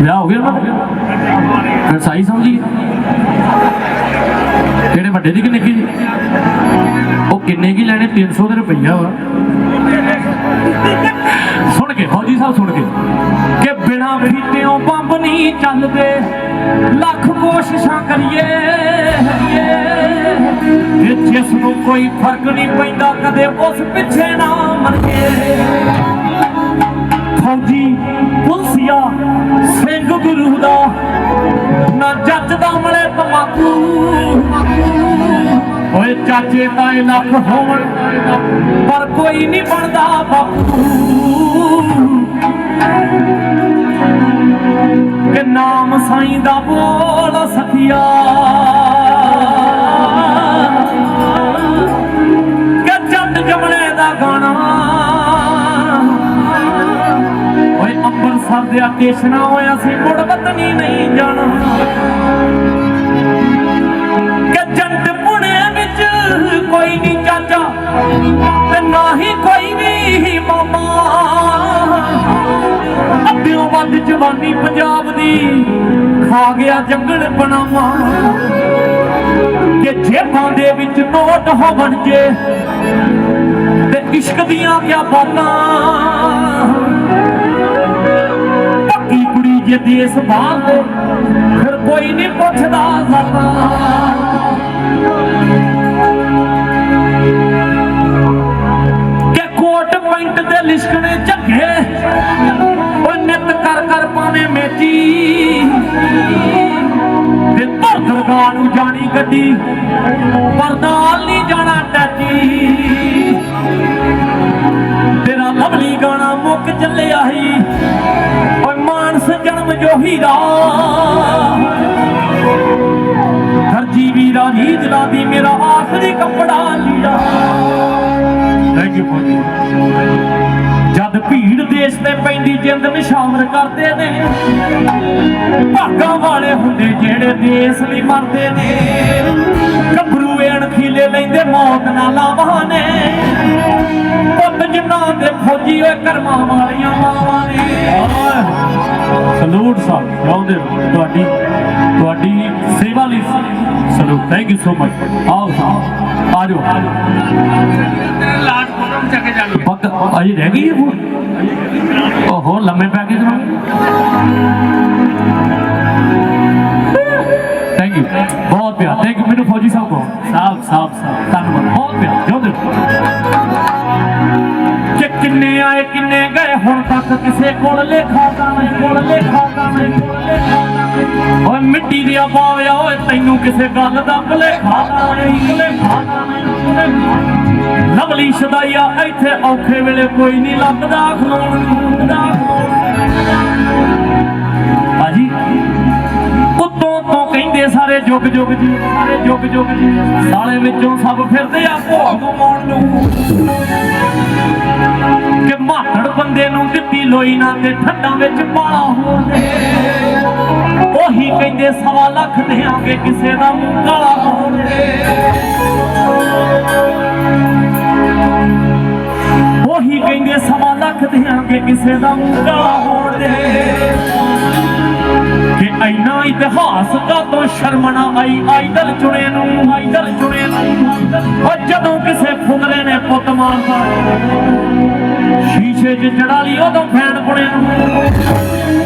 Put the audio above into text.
ਵਿਆਹ ਹੋ ਗਿਆ ਉਹਨਾਂ ਦਾ ਫਿਰ ਸਾਈ ਸਮਝੀ ਕਿਹੜੇ ਵੱਡੇ ਦੀ ਕਿ? ਨਿੱਕੀ ਦੀ ਉਹ ਕਿੰਨੇ ਕੀ ਲੈਣੇ? 300 ਦੇ ਰੁਪਈਆ ਵਾ। ਸੁਣ ਕੇ, ਫੌਜੀ ਸਾਹਿਬ ਸੁਣ ਕੇ। ਕਿ ਬਿਨਾ ਫੀਤਿਓਂ ਬੰਬ ਨਹੀਂ ਚੱਲਦੇ, ਲੱਖ ਕੋਸ਼ਿਸ਼ਾਂ ਕਰੀਏ, ਹਰੀਏ। ਜਿਸ ਨੂੰ ਕੋਈ ਫ਼ਰਕ ਨਹੀਂ ਪੈਂਦਾ, ਕਦੇ ਉਸ ਪਿੱਛੇ ਨਾ ਮਰੀਏ ਫੌਜੀ, ਪੁਲਸੀਆ ਚਾਚੇ ਤਾਏ ਲੱਖ ਹੋਣ ਪਰ ਕੋਈ ਨਹੀਂ ਬਣਦਾ ਬਾਪੂ। ਕਿ ਨਾਮ ਸਾਈਂ ਦਾ ਬੋਲ ਸਖੀਆ। ਕਿ ਜੱਟ ਜਮਲੇ ਦਾ ਗਾਣਾ। ਓਏ ਅੰਮ੍ਰਿਤਸਰ ਦੇ ਸਟੇਸ਼ਨਾਂ ਹੋਇਆ ਅਸੀਂ ਮੁੜ ਵਤਨੀ ਨਹੀਂ ਜਾਣਾ। ਕਿ ਜੰਟ ਕੋਈ ਨਹੀਂ ਚਾਚਾ ਤੇ ਨਾ ਹੀ ਕੋਈ ਵੀ ਮਾਮਾ। ਅੱਧਿਓਂ ਵੱਧ ਜਵਾਨੀ ਪੰਜਾਬ ਦੀ ਖਾ ਗਿਆ ਜੰਗਲ ਬਣਾਵਾ ਕਿ ਜੇਬਾਂ ਦੇ ਵਿੱਚ ਨੋਟ ਹੋਵਣ ਜੇ ਤੇ ਇਸ਼ਕ ਦੀਆਂ ਕਿਆ ਬਾਤਾਂ। ਪੱਕੀ ਕੁੜੀ ਜੇ ਦੇਸ ਬਾਹਰ ਫਿਰ ਕੋਈ ਨਹੀਂ ਪੁੱਛਦਾ ਜ਼ਾਤਾ ਧਰ ਦਰਗਾਹ ਨੂੰ ਜਾਣੀ ਗੱਡੀ ਪਰ ਨਾਲ ਨਹੀਂ ਜਾਣਾ ਟੈਚੀ। ਤੇਰਾ ਲਵਲੀ ਗਾਣਾ ਮੁੱਕ ਚੱਲਿਆ ਹੀ ਓਏ ਮਾਨਸ ਜਨਮ ਜੋਹੀ ਦਾ। ਦਰਜੀ ਵੀਰਾ ਨੀਂਦ ਲਾਦੀ ਮੇਰਾ ਆਖਰੀ ਕੱਪੜਾ ਲੀੜਾ। ਥੈਂਕ ਯੂ ਫੋਰ ਜਦ ਭੀੜ ਦੇਸ਼ ਤੇ ਪੈਂਦੀ ਜਿੰਦ ਨਿਸ਼ਾਵਰ ਕਰਦੇ ਨੇ ਭਾਗਾਂ ਵਾਲੇ ਹੁੰਦੇ ਜਿਹੜੇ ਦੇਸ਼ ਲਈ ਮਰਦੇ ਨੇ। ਗੱਭਰੂ ਐਣ ਖੀਲੇ ਲੈਂਦੇ, ਮੌਤ ਨਾਲ ਲਾਵਾਂ ਪੁੱਤ ਜਿਨ੍ਹਾਂ ਦੇ ਫੌਜੀ ਓਏ ਕਰਮਾਂ ਵਾਲੀਆਂ ਮਾਵਾਂ ਨੇ। ਸਲੂਟ ਸਾਹਿਬ ਜਾਉਂਦੇ ਤੁਹਾਡੀ ਤੁਹਾਡੀ ਸੇਵਾ ਲਈ salute. Thank you so much ਆਓ ਸਾਹਿਬ, ਆ ਜਾਓ। ਲਾਟ ਫੋਟੋ ਚੱਕ ਕੇ ਜਾਣੀ ਅਜੇ ਰਹਿ ਗਈ ਹੈ ਫੋਨ? ਓਹੋ ਲੰਮੇ ਪੈ ਗਏ ਤੁਹਾਨੂੰ ਫੌਜੀ ਸਾਹਿਬ ਕੋ ਸਾਹਿਬ ਸਾਹਿਬ ਸਾਹਿਬ ਧੰਨਵਾਦ ਬਹੁਤ ਪਿਆਰ ਜੋ ਦੇ ਕਿ ਕਿੰਨੇ ਆਏ ਕਿੰਨੇ ਗਏ ਹੁਣ ਤੱਕ ਕਿਸੇ ਕੋਲ ਲੇਖਾ ਤਾਂ ਨਹੀਂ ਕੋਲ ਲੇਖਾ ਤਾਂ ਨਹੀਂ ਕੋਲ ਲੇਖਾ ਤਾਂ ਨਹੀਂ ਓਏ ਮਿੱਟੀ ਦੀ ਪਾਵਿਆ ਓਏ ਤੈਨੂੰ ਕਿਸੇ ਗੱਲ ਦਾ ਭੁਲੇਖਾ ਤਾਂ ਨਹੀਂ ਭੁਲੇਖਾ ਤਾਂ ਨਹੀਂ ਲਵਲੀ ਸ਼ਦਾਈਆ ਇੱਥੇ ਔਖੇ ਵੇਲੇ ਕੋਈ ਨਹੀਂ ਲੱਭਦਾ ਖਲੋਣ ਨੂੰ ਦਾ ਜੁਗ ਜੁਗ ਜੀ, ਸਾਰੇ ਜੁਗ ਜੁਗ ਜੀ। ਸਾਲੇ ਵਿੱਚੋਂ ਸਭ ਫਿਰਦੇ ਆ ਭੋਗ ਮਾਉਣ ਨੂੰ। ਕਿ ਮਾਟੜ ਬੰਦੇ ਨੂੰ ਦਿੱਤੀ ਲੋਈ ਨਾ ਤੇ ਠੰਡਾਂ ਵਿੱਚ ਪਾਲਾ ਹੋਵੇ ਉਹੀ ਕਹਿੰਦੇ ਸਵਾ ਲੱਖ ਦੇਾਂਗੇ ਕਿਸੇ ਦਾ ਮੂੰਹ ਕਾਲਾ ਹੋਵੇ ਉਹੀ ਕਹਿੰਦੇ ਸਵਾ ਲੱਖ ਦੇਾਂਗੇ ਕਿਸੇ ਦਾ ਮੂੰਹ ਕਾਲਾ ਹੋਵੇ ਕਿ ਐਨਾ ਇਤਿਹਾਸ ਦਾ ਤੋਂ ਸ਼ਰਮ ਨਾ ਆਈ? ਆਈਦਲ ਚੁਣੇ ਨੂੰ ਆਈਦਲ ਚੁਣੇ ਨੂੰ। ਉਹ ਜਦੋਂ ਕਿਸੇ ਫੁਗਲੇ ਨੇ ਪੁੱਤ ਮਾਰਦਾ ਸ਼ੀਸ਼ੇ 'ਚ ਚੜਾ ਲਈ ਉਦੋਂ ਫੈਨ ਪੁਣੇ ਨੂੰ।